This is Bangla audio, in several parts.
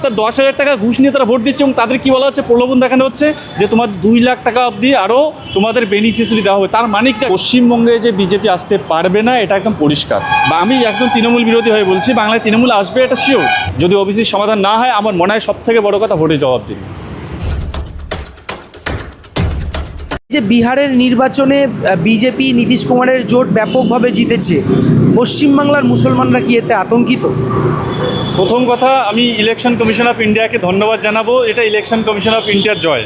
অর্থাৎ দশ হাজার টাকা ঘুষ নিয়ে তারা ভোট দিচ্ছে এবং তাদের কী বলা হচ্ছে, প্রলোভন দেখানো হচ্ছে যে তোমার দুই লাখ টাকা অবধি আরও তোমাদের বেনিফিশিয়ারি দেওয়া হবে। তার মানে কি? পশ্চিমবঙ্গে যে বিজেপি আসতে পারবে না, এটা একদম পরিষ্কার। বা আমি একদম তৃণমূল বিরোধী হয়ে বলছি, বাংলায় তৃণমূল আসবে, এটা শিওর যদি ওবিসির সমাধান না হয়, আমার মনে হয় সব থেকে বড় কথা ভোটে জবাব দিন যে বিহারের নির্বাচনে বিজেপি নীতিশ কুমারের জোট ব্যাপকভাবে জিতেছে পশ্চিমবাংলার মুসলমানরা কি এতে আতঙ্কিত? প্রথম কথা আমি ইলেকশন কমিশন অফ ইন্ডিয়াকে ধন্যবাদ জানাব এটা ইলেকশন কমিশন অফ ইন্ডিয়ার জয়।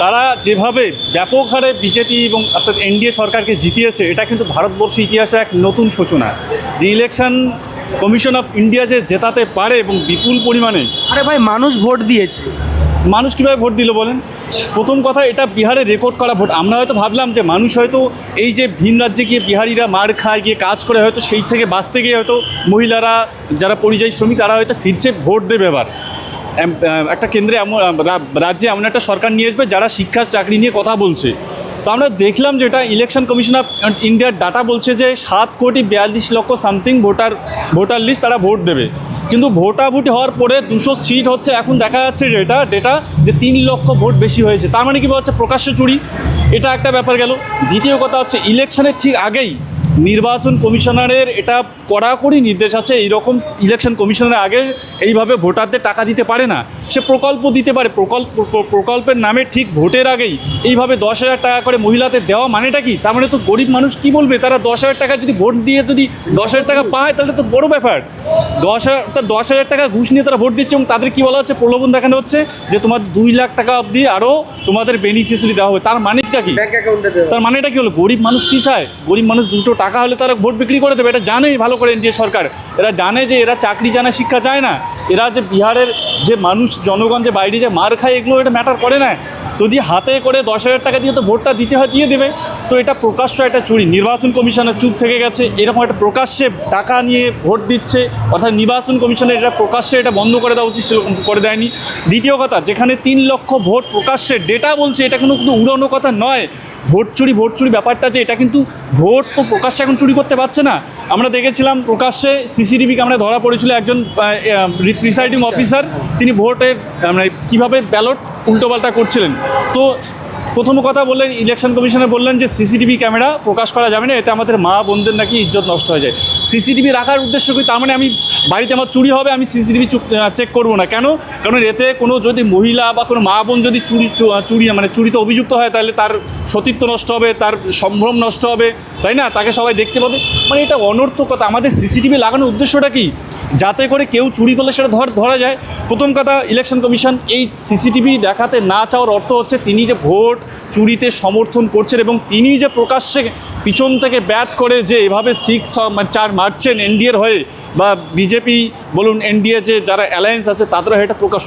তারা যেভাবে ব্যাপক হারে বিজেপি এবং অর্থাৎ এনডিএ সরকারকে জিতিয়েছে এটা কিন্তু ভারতবর্ষ ইতিহাসে এক নতুন সূচনা। যে ইলেকশন কমিশন অফ ইন্ডিয়া যে জেতাতে পারে এবং বিপুল পরিমাণে আরে ভাই মানুষ ভোট দিয়েছে। মানুষ কীভাবে ভোট দিল বলেন? প্রথম কথা, এটা বিহারে রেকর্ড করা ভোট। আমরা হয়তো ভাবলাম যে মানুষ হয়তো এই যে ভিন রাজ্যে গিয়ে বিহারিরা মার খায়, গিয়ে কাজ করে, হয়তো সেই থেকে বাঁচতে গিয়ে হয়তো মহিলারা, যারা পরিযায়ী শ্রমিক, তারা হয়তো ফিরছে, ভোট দেবে এবার। একটা কেন্দ্রে এমন, রাজ্যে এমন একটা সরকার নিয়ে আসবে যারা শিক্ষা চাকরি নিয়ে কথা বলছে। তো আমরা দেখলাম যেটা ইলেকশন কমিশন অফ ইন্ডিয়ার ডাটা বলছে যে সাত কোটি বিয়াল্লিশ লক্ষ সামথিং ভোটার ভোটার লিস্ট তারা ভোট দেবে। কিন্তু ভোটাভুটি হওয়ার পরে দুশো সিট হচ্ছে, এখন দেখা যাচ্ছে ডেটা ডেটা যে তিন লক্ষ ভোট বেশি হয়েছে। তার মানে কি বলছে, প্রকাশ্য চুরি। এটা একটা ব্যাপার গেল। দ্বিতীয় কথা হচ্ছে ইলেকশনের ঠিক আগেই নির্বাচন কমিশনারের এটা কড়াকড়ি নির্দেশ আছে এইরকম ইলেকশন কমিশনের আগে এইভাবে ভোটারদের টাকা দিতে পারে না। সে প্রকল্প দিতে পারে প্রকল্প প্রকল্পের নামে ঠিক ভোটের আগেই এইভাবে দশ হাজার টাকা করে মহিলাদের দেওয়া মানেটা কি? তার মানে তো গরিব মানুষ কি বলবে? তারা দশ হাজার টাকা যদি ভোট দিয়ে যদি দশ হাজার টাকা পায় তাহলে তো বড় ব্যাপার। দশ হাজার দশ হাজার টাকা ঘুষ নিয়ে তারা ভোট দিচ্ছে এবং তাদের কি বলা হচ্ছে? প্রলোভন দেখানো হচ্ছে যে তোমার দুই লাখ টাকা অবধি আরও তোমাদের বেনিফিশিয়ারি দেওয়া হবে। তার মানেটা কি? তার মানেটা কি হলো? গরিব মানুষ কি চায়? গরিব মানুষ দুটো টাকা হলে তারা ভোট বিক্রি করে দেবে। এটা জানেই ভালো করে এনডিএ সরকার। এরা জানে যে এরা চাকরি জানা, শিক্ষা চায় না। এরা যে বিহারের যে মানুষ, জনগণ যে বাইরে যে মার খায়, এগুলো এটা ম্যাটার করে না। যদি হাতে করে দশ হাজার টাকা দিয়ে তো ভোটটা দিতে হয়, দিয়ে দেবে। তো এটা প্রকাশ্য একটা চুরি। নির্বাচন কমিশনের চুপ থেকে গেছে। এরকম একটা প্রকাশ্যে টাকা নিয়ে ভোট দিচ্ছে, অর্থাৎ নির্বাচন কমিশনের এটা প্রকাশ্যে এটা বন্ধ করে দেওয়া উচিত ছিল, করে দেয়নি। দ্বিতীয় কথা, যেখানে তিন লক্ষ ভোট প্রকাশ্যে ডেটা বলছে, এটা কিন্তু কোনো উড়ানো কথা নয়। ভোট চুরি ভোট চুরি ব্যাপারটা যে এটা কিন্তু ভোট তো প্রকাশ্যে এখন চুরি করতে পারছে না। আমরা দেখেছিলাম প্রকাশ্যে সিসিটিভি ক্যামেরা ধরা পড়েছিল একজন প্রিসাইডিং অফিসার। তিনি ভোটের মানে কীভাবে ব্যালট উল্টোপাল্টা করছিলেন। তো প্রথম কথা বললেন ইলেকশন কমিশনে বললেন যে সিসিটিভি ক্যামেরা প্রকাশ করা যাবে না, এতে আমাদের মা বোনদের নাকি ইজ্জত নষ্ট হয়ে যায়। সিসিটিভি রাখার উদ্দেশ্য কি? তার মানে আমি বাড়িতে আমার চুরি হবে, আমি সিসিটিভি চেক করব না। কেন? কারণ এতে কোনো যদি মহিলা বা কোনো মা বোন যদি চুরি চুরি মানে চুরিতে অভিযুক্ত হয়, তাহলে তার সতীত্ব নষ্ট হবে, তার সম্ভ্রম নষ্ট হবে, তাই না? তাকে সবাই দেখতে পাবে। মানে এটা অনর্থকতা। আমাদের সিসিটিভি লাগানোর উদ্দেশ্যটা কি? যাতে করে কেউ চুরি করলে সেটা ধর, ধরা যায়। প্রথম কথা ইলেকশন কমিশন এই সিসিটিভি দেখাতে না চাওয়ার অর্থ হচ্ছে, তিনি যে ভোট চুরিতে সমর্থন করছেন এবং তিনি যে প্রকাশ্যে পিছন থেকে ব্যাট করে যে এভাবে সিক্স চার মারছেন এনডিএর হয়ে বা বিজেপি বলুন, এনডিএ যে যারা অ্যালায়েন্স আছে তাদেরও এটা প্রকাশ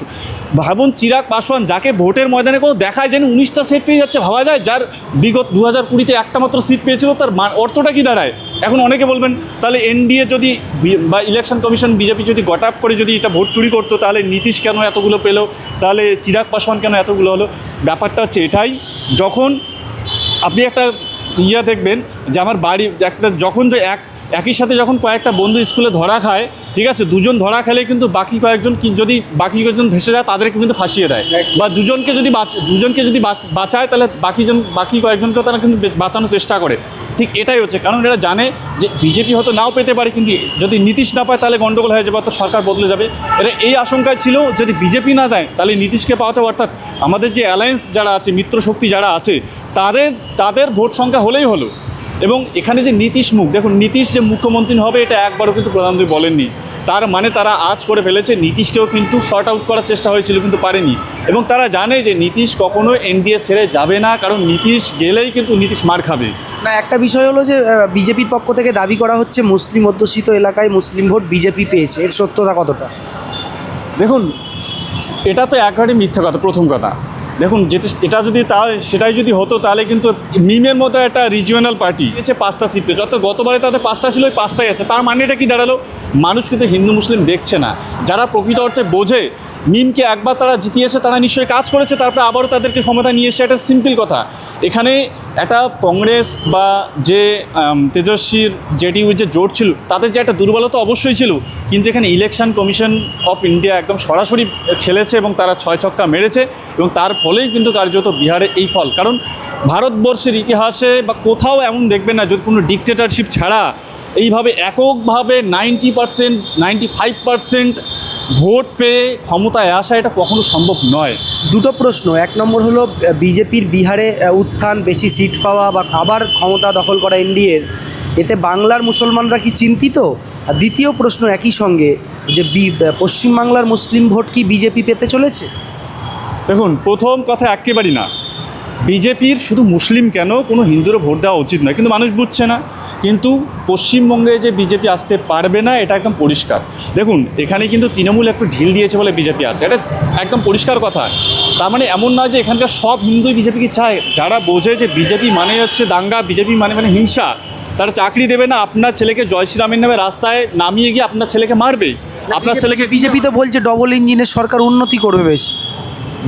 ভাবুন চিরাগ পাসওয়ান যাকে ভোটের ময়দানে কোনো দেখায় যেন উনিশটা সিট পেয়ে যাচ্ছে, ভাবা যায়? যার বিগত দু হাজার কুড়িতে একটা মাত্র সিট পেয়েছিল, তার অর্থটা কি দাঁড়ায়? এখন অনেকে বলবেন, তাহলে এনডিএ যদি বি- ইলেকশন কমিশন বিজেপি যদি গট আপ করে যদি এটা ভোট চুরি করতো, তাহলে নীতিশ কেন এতগুলো পেল? তাহলে চিরাগ পাসওয়ান কেন এতগুলো হলো? ব্যাপারটা হচ্ছে এটাই, যখন আপনি একটা ইয়ে দেখবেন যে আমার বাড়ি, একটা যখন যে এক একই সাথে যখন কয়েকটা বন্ধু স্কুলে ধরা খায়, ঠিক আছে, দুজন ধরা খেলে কিন্তু বাকি কয়েকজন যদি বাকি কয়েকজন ভেসে যায়, তাদেরকে কিন্তু ফাঁসিয়ে দেয়। বা দুজনকে যদি দুজনকে যদি বাঁচ- বাঁচায়, তাহলে বাকিজন বাকি কয়েকজনকেও তারা কিন্তু বেচ- বাঁচানোর চেষ্টা করে। ঠিক এটাই হচ্ছে, কারণ এরা জানে যে বিজেপি হয়তো নাও পেতে পারে, কিন্তু যদি নীতিশ না পায়, তাহলে গণ্ডগোল হয়ে যাবে, অর্থাৎ সরকার বদলে যাবে। এরা এই আশঙ্কায় ছিল, যদি বিজেপি না দেয়, তাহলে নীতিশকে পাওয়াতে। অর্থাৎ আমাদের যে অ্যালায়েন্স যারা আছে মিত্র শক্তি যারা আছে, তাদের তাদের ভোট সংখ্যা হলেই হলো। এবং এখানে যে নীতিশ মুখ দেখুন নীতিশ যে মুখ্যমন্ত্রী হবে এটা একবারও কিন্তু প্রধানমন্ত্রী বলেননি। তার মানে তারা আজ করে ফেলেছে নীতিশকেও কিন্তু শর্ট আউট করার চেষ্টা হয়েছিল কিন্তু পারেনি। এবং তারা জানে যে নীতিশ কখনো এনডিএ ছেড়ে যাবে না কারণ নীতিশ গেলেই কিন্তু নীতিশ মার খাবে। না একটা বিষয় হলো যে বিজেপির পক্ষ থেকে দাবি করা হচ্ছে মুসলিম অধ্যুষিত এলাকায় মুসলিম ভোট বিজেপি পেয়েছে। এর সত্যতা কতটা? দেখুন এটা তো একবারই মিথ্যা কথা প্রথম কথা। দেখুন যেতে এটা যদি তা সেটাই যদি হতো, তাহলে কিন্তু মিমের মতো একটা রিজিওনাল পার্টি এসে পাঁচটা সিট যত গতবারে তাদের পাঁচটা ছিল, ওই পাঁচটাই আছে। তার মানে এটা কি দাঁড়াল? মানুষ কিন্তু হিন্দু মুসলিম দেখছে না। যারা প্রকৃত অর্থে বোঝে মিমকে একবার তারা জিতিয়েছে, তারা নিশ্চয়ই কাজ করেছে, তারপরে আবারও তাদেরকে ক্ষমতা নিয়ে এসে একটা সিম্পল কথা। এখানে একটা কংগ্রেস বা যে তেজস্বীর জেডিইউ যে জোট ছিল, তাদের যে একটা দুর্বলতা অবশ্যই ছিল। কিন্তু এখানে ইলেকশন কমিশন অফ ইন্ডিয়া একদম সরাসরি খেলেছে এবং তারা ছয় ছক্কা মেরেছে এবং তার ফলেই কিন্তু কার্যত বিহারে এই ফল। কারণ ভারতবর্ষের ইতিহাসে বা কোথাও এমন দেখবেন না, যদি কোনো ডিকটেটারশিপ ছাড়া এইভাবে এককভাবে ninety percent ninety five percent vote পেয়ে ক্ষমতায় আসা এটা কখনো সম্ভব নয়। দুটো প্রশ্ন। এক নম্বর হলো বিজেপির বিহারে উত্থান বেশি সিট পাওয়া বা আবার ক্ষমতা দখল করা এনডিএর এতে বাংলার মুসলমানরা কি চিন্তিত? আর দ্বিতীয় প্রশ্ন একই সঙ্গে যে বি- পশ্চিমবাংলার মুসলিম ভোট কি বিজেপি পেতে চলেছে? দেখুন প্রথম কথা একেবারেই না। বিজেপির শুধু মুসলিম কেন? কোনো হিন্দুরও ভোট দেওয়া উচিত নয় কিন্তু মানুষ বুঝছে না। কিন্তু পশ্চিমবঙ্গে যে বিজেপি আসতে পারবে না এটা একদম পরিষ্কার। দেখুন এখানে কিন্তু তৃণমূল একটু ঢিল দিয়েছে বলে বিজেপি আছে। এটা একদম পরিষ্কার কথা। তার মানে এমন নয় যে এখানকার সব হিন্দুই বিজেপিকে চায়। যারা বোঝে যে বিজেপি মানে হচ্ছে দাঙ্গা বিজেপি মানে মানে হিংসা তারা চাকরি দেবে না আপনার ছেলেকে জয় শ্রীরামের নামে রাস্তায় নামিয়ে গিয়ে আপনার ছেলেকে মারবে আপনার ছেলেকে বিজেপি তো বলছে ডবল ইঞ্জিনের সরকার উন্নতি করবে বেশ।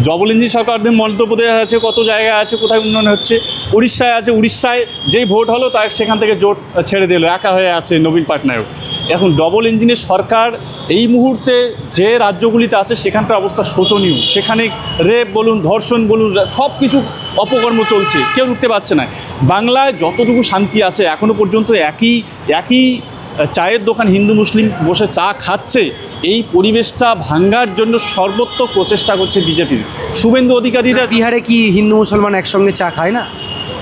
ডবল ইঞ্জিন সরকার মধ্যপ্রদেশ আছে, কত জায়গায় আছে, কোথায় উন্নয়ন হচ্ছে, উড়িষ্যায় আছে, উড়িষ্যায় যেই ভোট হলো তা সেখান থেকে জোট ছেড়ে দিল, একা হয়ে আছে নবীন পাটনায়ক। এখন ডবল ইঞ্জিনের সরকার এই মুহূর্তে যে রাজ্যগুলিতে আছে সেখানকার অবস্থা শোচনীয়। সেখানে রেপ বলুন, ধর্ষণ বলুন, সব কিছু অপকর্ম চলছে, কেউ উঠতে পারছে না। বাংলায় যতটুকু শান্তি আছে এখনও পর্যন্ত একই একই চায়ের দোকান হিন্দু মুসলিম বসে চা খাচ্ছে এই পরিবেশটা ভাঙ্গার জন্য সর্বত্র প্রচেষ্টা করছে বিজেপির শুভেন্দু অধিকারীরা বিহারে কি হিন্দু মুসলমান একসঙ্গে চা খায় না?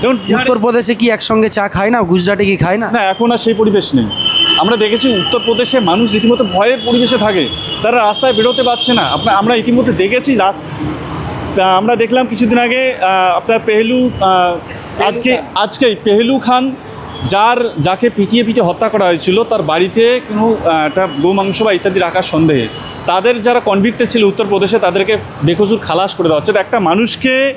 যেমন উত্তরপ্রদেশে কি একসঙ্গে চা খায় না গুজরাটে কি খায় না? না এখন আর সেই পরিবেশ নেই। আমরা দেখেছি উত্তরপ্রদেশে মানুষ রীতিমতো ভয়ের পরিবেশে থাকে। তারা রাস্তায় বেরোতে পারছে না। আপনার আমরা ইতিমধ্যে দেখেছি রাস- আহ, আমরা দেখলাম কিছুদিন আগে আপনার পেহলু আজকে আজকেই পেহলু খান যার, যাকে পিটিয়ে পিটিয়ে হত্যা করা হয়েছিল, তার বাড়িতে কোনো একটা গোমাংস বা ইত্যাদি রাখার সন্দেহে। তাদের যারা কনভিক্টেড ছিল উত্তরপ্রদেশে, তাদেরকে বেকসুর খালাস করে দেওয়া হচ্ছে। একটা মানুষকে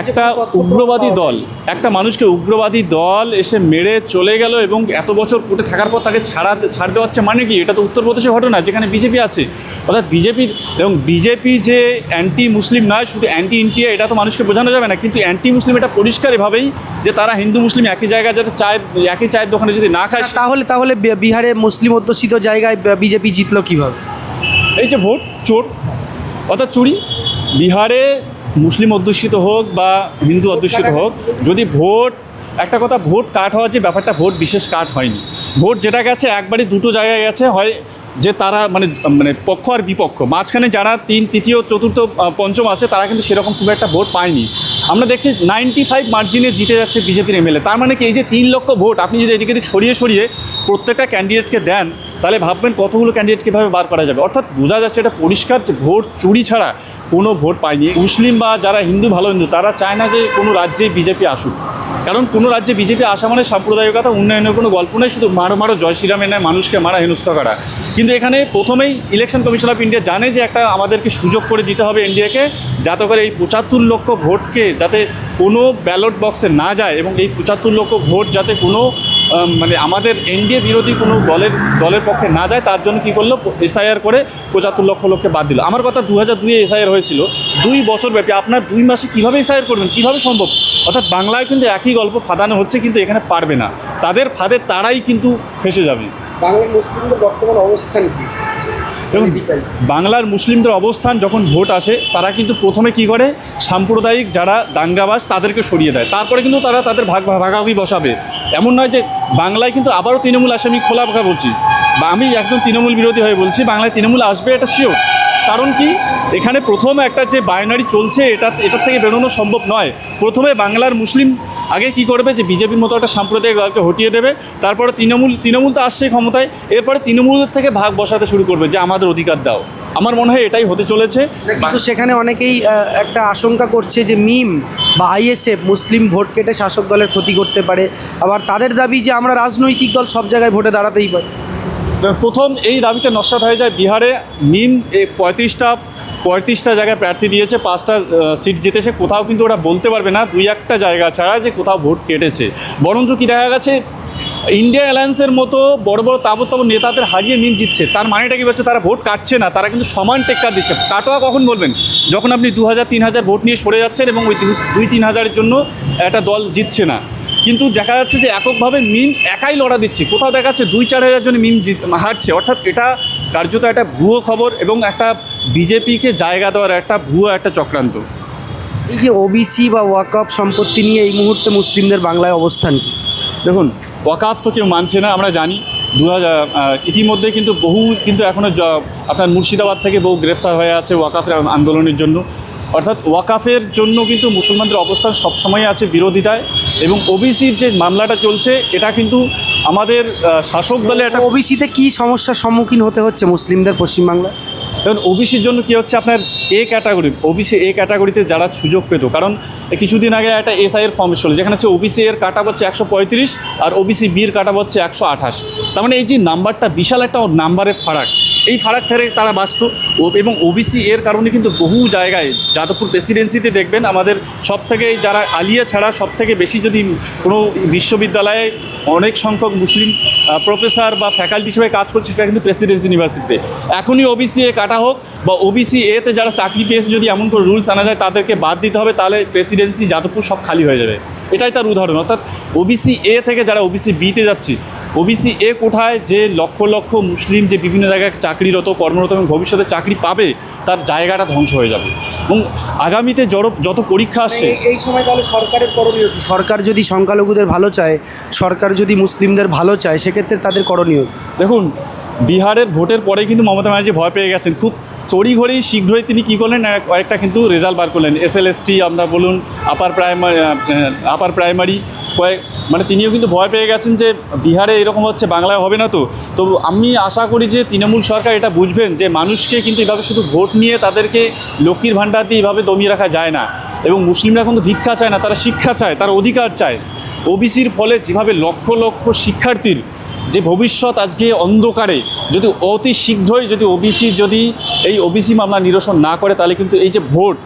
একটা উগ্রবাদী দল একটা মানুষকে উগ্রবাদী দল এসে মেরে চলে গেল এবং এত বছর কোর্টে থাকার পর তাকে ছাড়া ছাড় দেওয়া হচ্ছে মানে কি? এটা তো উত্তরপ্রদেশের ঘটনা যেখানে বিজেপি আছে। অর্থাৎ বিজেপির এবং বিজেপি যে অ্যান্টি মুসলিম নয় শুধু অ্যান্টি ইন্ডিয়া এটা তো মানুষকে বোঝানো যাবে না। কিন্তু অ্যান্টি মুসলিম এটা পরিষ্কার এভাবেই যে তারা হিন্দু মুসলিম একই জায়গায় যাতে চায় একই চায়ের দোকানে যদি না খায় তাহলে তাহলে বিহারে মুসলিম অধ্যুষিত জায়গায় বিজেপি জিতলো কীভাবে? এই যে ভোট চোর অর্থাৎ চুরি। বিহারে মুসলিম অধ্যুষিত হোক বা হিন্দু অধ্যুষিত হোক, যদি ভোট, একটা কথা, ভোট কাট হওয়ার যে ব্যাপারটা, ভোট বিশেষ কাট হয়নি। ভোট যেটা গেছে, একবারই দুটো জায়গায় গেছে, হয় যে তারা মানে মানে পক্ষ আর বিপক্ষ। মাঝখানে যারা তিন, তৃতীয়, চতুর্থ পঞ্চম আছে, তারা কিন্তু সেরকম খুব একটা ভোট পায়নি। আমরা দেখছি নাইনটি ফাইভ মার্জিনে জিতে যাচ্ছে বিজেপির এমএলএ। তার মানে কি, এই যে তিন লক্ষ ভোট, আপনি যদি এদিকে সরিয়ে সরিয়ে প্রত্যেকটা ক্যান্ডিডেটকে দেন, তাহলে ভাববেন কতগুলো ক্যান্ডিডেট কীভাবে বার করা যাবে। অর্থাৎ বোঝা যাচ্ছে এটা পরিষ্কার যে ভোট চুরি ছাড়া কোনো ভোট পায়নি। মুসলিম বা যারা হিন্দু, ভালো হিন্দু, তারা চায় না যে কোনো রাজ্যে বিজেপি আসুক। কারণ কোনো রাজ্যে বিজেপি আসা মানে সাম্প্রদায়িকতা, উন্নয়নের কোনো গল্প নেই শুধু মারো মারো জয় শ্রীরামের নয় মানুষকে মারা হেনস্থ করা। কিন্তু এখানে প্রথমেই ইলেকশন কমিশন অফ ইন্ডিয়া জানে যে একটা আমাদেরকে সুযোগ করে দিতে হবে ইন্ডিয়াকে যাতে করে এই পঁচাত্তর লক্ষ ভোটকে যাতে কোনো ব্যালট বক্সে না যায় এবং এই পঁচাত্তর লক্ষ ভোট যাতে কোনো মানে আমাদের এনডিএ বিরোধী কোনো দলের দলের পক্ষে না যায়, তার জন্য কি করল? এসআইআর করে পঁচাত্তর লক্ষ লোককে বাদ দিল। আমার কথা দু হাজার দুইয়ে এসআইআর হয়েছিল। দুই বছর ব্যাপী আপনার দুই মাসে কীভাবে এসআইআর করবেন? কীভাবে সম্ভব? অর্থাৎ বাংলায় কিন্তু একই গল্প ফাদানো হচ্ছে, কিন্তু এখানে পারবে না। তাদের ফাঁদে তারাই কিন্তু ফেসে যাবে। বাংলার মুসলিমদের বর্তমান অবস্থান কি? এবং বাংলার মুসলিমদের অবস্থান যখন ভোট আসে তারা কিন্তু প্রথমে কি করে? সাম্প্রদায়িক যারা দাঙ্গাবাস তাদেরকে সরিয়ে দেয়। তারপরে কিন্তু তারা তাদের ভাগ ভাগাভাগি বসাবে। এমন নয় যে বাংলায় কিন্তু আবারও তৃণমূল আসে আমি খোলা ভাগা বলছি। বা আমি একজন তৃণমূল বিরোধী হয়ে বলছি বাংলায় তৃণমূল আসবে এটা শিওর কারণ কি? এখানে প্রথম একটা যে বাইনারি চলছে এটা এটার থেকে বেরোনো সম্ভব নয়। প্রথমে বাংলার মুসলিম আগে কি করবে যে বিজেপির মতো একটা সাম্প্রদায়িক দলকে হটিয়ে দেবে তারপরে তৃণমূল তৃণমূল তো আসছে ক্ষমতায় এরপরে তৃণমূলের থেকে ভাগ বসাতে শুরু করবে যে আমাদের অধিকার দাও। আমার মনে হয় এটাই হতে চলেছে। কিন্তু সেখানে অনেকেই একটা আশঙ্কা করছে যে মিম বা আইএসএফ মুসলিম ভোট কেটে শাসক দলের ক্ষতি করতে পারে। আবার তাদের দাবি যে আমরা রাজনৈতিক দল সব জায়গায় ভোটে দাঁড়াতেই পারি। প্রথম এই দাবিটা নস্বাত হয়ে যায় বিহারে। মিম এই পঁয়ত্রিশটা পঁয়ত্রিশটা জায়গায় প্রার্থী দিয়েছে, পাঁচটা সিট জিতেছে। কোথাও কিন্তু ওরা বলতে পারবে না, দুই একটা জায়গা ছাড়া যে কোথাও ভোট কেটেছে। বরঞ্চ কী দেখা গেছে, ইন্ডিয়া অ্যালায়েন্সের মতো বড় বড় তাবর নেতাদের হারিয়ে মিম জিতছে। তার মানেটা কি হচ্ছে, তারা ভোট কাটছে না, তারা কিন্তু সমান টেক্কা দিচ্ছে। কাটোয়া কখন বলবেন? যখন আপনি দু হাজার, তিন হাজার ভোট নিয়ে সরে যাচ্ছেন এবং ওই দুই, তিন হাজারের জন্য একটা দল জিতছে না। কিন্তু দেখা যাচ্ছে যে এককভাবে মিম একাই লড়া দিচ্ছে। কোথাও দেখা যাচ্ছে দুই, চার হাজার জন মিম জিত হারছে। অর্থাৎ এটা কার্যত একটা ভুয়ো খবর এবং একটা বিজেপিকে জায়গা দেওয়ার একটা ভুয়ো একটা চক্রান্ত। এই যে ওবিসি বা ওয়াকআপ সম্পত্তি নিয়ে এই মুহূর্তে মুসলিমদের বাংলায় অবস্থান কি? দেখুন ওয়াকাফ তো কেউ মানছে না আমরা জানি। দু হাজার ইতিমধ্যে কিন্তু বহু কিন্তু এখনও আপনার মুর্শিদাবাদ থেকে বহু গ্রেফতার হয়ে আছে ওয়াকাফের আন্দোলনের জন্য। অর্থাৎ ওয়াকাফের জন্য কিন্তু মুসলমানদের অবস্থান সবসময় আছে বিরোধিতায় এবং ওবিসির যে মামলাটা চলছে এটা কিন্তু আমাদের শাসক দলে একটা ওবিসিতে কি সমস্যার সম্মুখীন হতে হচ্ছে মুসলিমদের পশ্চিমবাংলায়? কারণ ওবিসির জন্য কি হচ্ছে আপনার এ ক্যাটাগরি, ওবিসি এ ক্যাটাগরিতে যারা সুযোগ পেত, কারণ কিছুদিন আগে একটা এসআইয়ের ফর্ম ছিল যেখানে হচ্ছে ওবিসি এর কাটা হচ্ছে একশো পঁয়ত্রিশ আর ওবিসি বির কাটা হচ্ছে একশো আঠাশ। তার মানে এই যে নাম্বারটা বিশাল একটা নাম্বারের ফারাক। এই ফারাক থেকে তারা বাঁচত। এবং ওবিসি এর কারণে কিন্তু বহু জায়গায় যাদবপুর প্রেসিডেন্সিতে দেখবেন আমাদের সব থেকে যারা আলিয়া ছাড়া সব থেকে বেশি যদি কোনো বিশ্ববিদ্যালয়ে অনেক সংখ্যক মুসলিম প্রফেসর বা ফ্যাকাল্টি হিসেবে কাজ করছে সেটা কিন্তু প্রেসিডেন্সি ইউনিভার্সিটিতে। এখনই ওবিসি এ কাটা হোক বা ওবিসি এতে যারা চাকরি পেয়েছে যদি এমন করে রুলস আনা যায় তাদেরকে বাদ দিতে হবে তাহলে প্রেসিডেন্সি যাদবপুর সব খালি হয়ে যাবে। এটাই তার উদাহরণ। অর্থাৎ ওবিসি এ থেকে যারা ওবিসি বিতে যাচ্ছে ওবিসি এ কোঠায় যে লক্ষ লক্ষ মুসলিম যে বিভিন্ন জায়গায় চাকরিরত কর্মরত এবং ভবিষ্যতে চাকরি পাবে তার জায়গাটা ধ্বংস হয়ে যাবে। এবং আগামীতে যত যত পরীক্ষা আসছে এই- এই সময় তাহলে সরকারের করণীয় কি? সরকার যদি সংখ্যালঘুদের ভালো চায় সরকার যদি মুসলিমদের ভালো চায় সেক্ষেত্রে তাদের করণীয় দেখুন বিহারের ভোটের পরে কিন্তু মমতা ব্যানার্জি ভয় পেয়ে গেছেন। খুব তড়িঘড়ি শীঘ্রই তিনি কী করলেন? কয়েকটা কিন্তু রেজাল্ট বার করলেন। এস এল এস টি আমরা বলুন আপার প্রাইমারি আপার প্রাইমারি কয়েক মানে তিনিও কিন্তু ভয় পেয়ে গেছেন যে বিহারে এরকম হচ্ছে, বাংলায় হবে না তো। তো আমি আশা করি যে তৃণমূল সরকার এটা বুঝবেন যে মানুষকে কিন্তু এভাবে শুধু ভোট নিয়ে তাদেরকে লক্ষ্মীর ভাণ্ডার দিয়ে এভাবে দমিয়ে রাখা যায় না। এবং মুসলিমরা কিন্তু ভিক্ষা চায় না, তারা শিক্ষা চায়, তার অধিকার চায়। ওবিসির ফলে যেভাবে লক্ষ লক্ষ শিক্ষার্থীর যে ভবিষ্যৎ আজকে অন্ধকারে যদি অতি শীঘ্রই যদি ওবিসি যদি এই ওবিসি মামলা নিরসন না করে তাহলে কিন্তু এই যে ভোট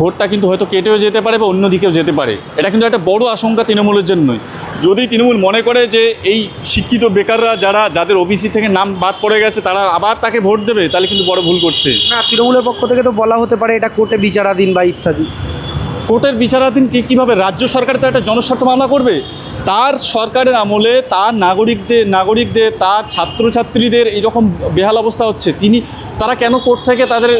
ভোটটা কিন্তু হয়তো কেটেও যেতে পারে বা অন্য দিকেও যেতে পারে। এটা কিন্তু একটা বড় আশঙ্কা তৃণমূলের জন্যই। যদি তৃণমূল মনে করে যে এই শিক্ষিত বেকাররা যারা যাদের ওবিসি থেকে নাম বাদ পড়ে গেছে তারা আবার তাকে ভোট দেবে তাহলে কিন্তু বড় ভুল করছে। না তৃণমূলের পক্ষ থেকে তো বলা হতে পারে এটা কোর্টে বিচারাধীন বা ইত্যাদি। কোর্টের বিচারাধীন কীভাবে? রাজ্য সরকার তো একটা জনস্বার্থ মামলা করবে। তার সরকারের আমলে তার নাগরিকদের নাগরিকদের, তার ছাত্রছাত্রীদের এইরকম বেহাল অবস্থা হচ্ছে। তিনি, তারা কেন কোর্ট থেকে তাদের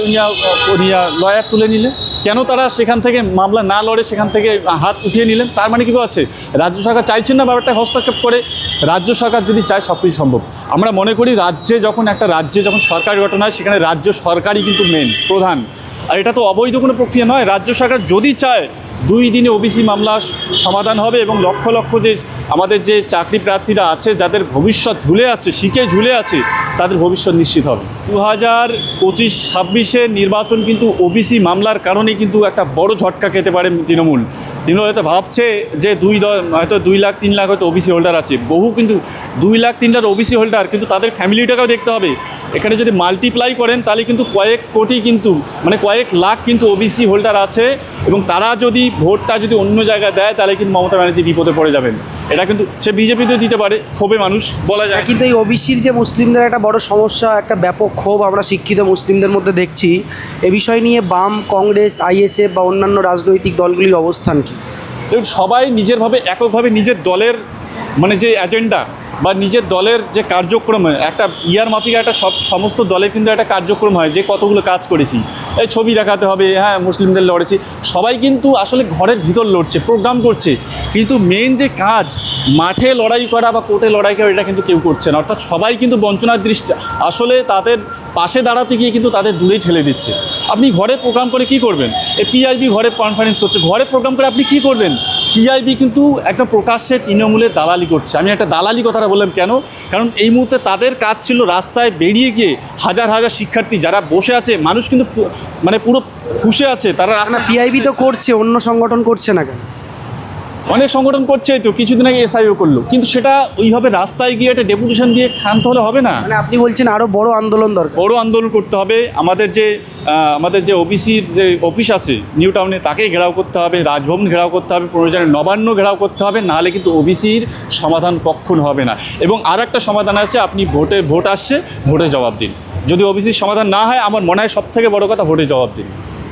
লয়ার তুলে নিলেন? কেন তারা সেখান থেকে মামলা না লড়ে সেখান থেকে হাত উঠিয়ে নিলেন? তার মানে কি আছে? রাজ্য সরকার চাইছেন না ব্যাপারটা হস্তক্ষেপ করে? রাজ্য সরকার যদি চায় সব কিছু সম্ভব। আমরা মনে করি রাজ্যে যখন একটা রাজ্যে যখন সরকার গঠন হয়, সেখানে রাজ্য সরকারই কিন্তু মেন প্রধান। আর এটা তো অবৈধ কোনো প্রক্রিয়া নয়। রাজ্য সরকার যদি চায় দুই দিনে ওবিসি মামলা সমাধান হবে এবং লক্ষ লক্ষ যে আমাদের যে চাকরি প্রার্থীরা আছে, যাদের ভবিষ্যৎ ঝুলে আছে, শিখে ঝুলে আছে, তাদের ভবিষ্যৎ নিশ্চিত হবে। দু হাজার পঁচিশ ছাব্বিশের নির্বাচন কিন্তু ওবিসি মামলার কারণে কিন্তু একটা বড় ঝটকা খেতে পারে তৃণমূল। তৃণমূল হয়তো ভাবছে যে দুই হয়তো দুই লাখ, তিন লাখ হয়তো ওবিসি হোল্ডার আছে। বহু কিন্তু দুই লাখ, তিন লাখ ওবিসি হোল্ডার কিন্তু তাদের ফ্যামিলিটাকেও দেখতে হবে। এখানে যদি মাল্টিপ্লাই করেন, তাহলে কিন্তু কয়েক কোটি কিন্তু মানে কয়েক লাখ কিন্তু ওবিসি হোল্ডার আছে এবং তারা যদি ভোটটা যদি অন্য জায়গায় দেয়, তাহলে কিন্তু মমতা ব্যানার্জি বিপদে পড়ে যাবেন। এটা কিন্তু সে বিজেপিতে দিতে পারে ক্ষোভে মানুষ বলা যায়। কিন্তু এই ওবিসির যে মুসলিমদের একটা বড় সমস্যা একটা ব্যাপক ক্ষোভ আমরা শিক্ষিত মুসলিমদের মধ্যে দেখছি এ বিষয় নিয়ে বাম কংগ্রেস আইএসএফ বা অন্যান্য রাজনৈতিক দলগুলির অবস্থান কি? দেখুন সবাই নিজেরভাবে এককভাবে নিজের দলের মানে যে এজেন্ডা বা নিজের দলের যে কার্যক্রম, একটা ইয়ার মাফিক একটা সব, সমস্ত দলের কিন্তু একটা কার্যক্রম হয় যে কতগুলো কাজ করেছি। এই ছবি দেখাতে হবে হ্যাঁ মুসলিমদের লড়েছি। সবাই কিন্তু আসলে ঘরের ভিতর লড়ছে প্রোগ্রাম করছে। কিন্তু মেন যে কাজ, মাঠে লড়াই করা বা কোর্টে লড়াই করা, এটা কিন্তু কেউ করছে না। অর্থাৎ সবাই কিন্তু বঞ্চনার দৃষ্টি, আসলে তাদের পাশে দাঁড়াতে গিয়ে কিন্তু তাদের দূরেই ঠেলে দিচ্ছে। আপনি ঘরে প্রোগ্রাম করে কি করবেন? এই পিআইবি ঘরে কনফারেন্স করছে, ঘরে প্রোগ্রাম করে আপনি কি করবেন? পিআইবি কিন্তু একটা প্রকাশ্যে তৃণমূলের দালালি করছে। আমি একটা দালালি কথাটা বললাম কেন? কারণ এই মুহূর্তে তাদের কাজ ছিল রাস্তায় বেরিয়ে গিয়ে হাজার হাজার শিক্ষার্থী যারা বসে আছে মানুষ কিন্তু মানে পুরো ফুসে আছে তারা রাস্তা টিআইবি তো করছে অন্য সংগঠন করছে না কেন? অনেক সংগঠন করছে তো কিছুদিন আগে এসআইও করল। কিন্তু সেটা ওইভাবে রাস্তায় গিয়ে একটা ডেপুটেশন দিয়ে ক্ষান্ত হলে হবে না? মানে আপনি বলছেন আরও বড় আন্দোলন দরকার। বড় আন্দোলন করতে হবে। আমাদের যে আমাদের যে ওবিসির যে অফিস আছে নিউ টাউনে তাকে ঘেরাও করতে হবে রাজভবন ঘেরাও করতে হবে প্রয়োজনে নবান্ন ঘেরাও করতে হবে নাহলে কিন্তু ওবিসির সমাধান কখন হবে না। এবং আর একটা সমাধান আছে আপনি ভোটে ভোট আসছে ভোটে জবাব দিন। যদি ওবিসির সমাধান না হয় আমার মনে হয় সব থেকে বড় কথা ভোটে জবাব দিন।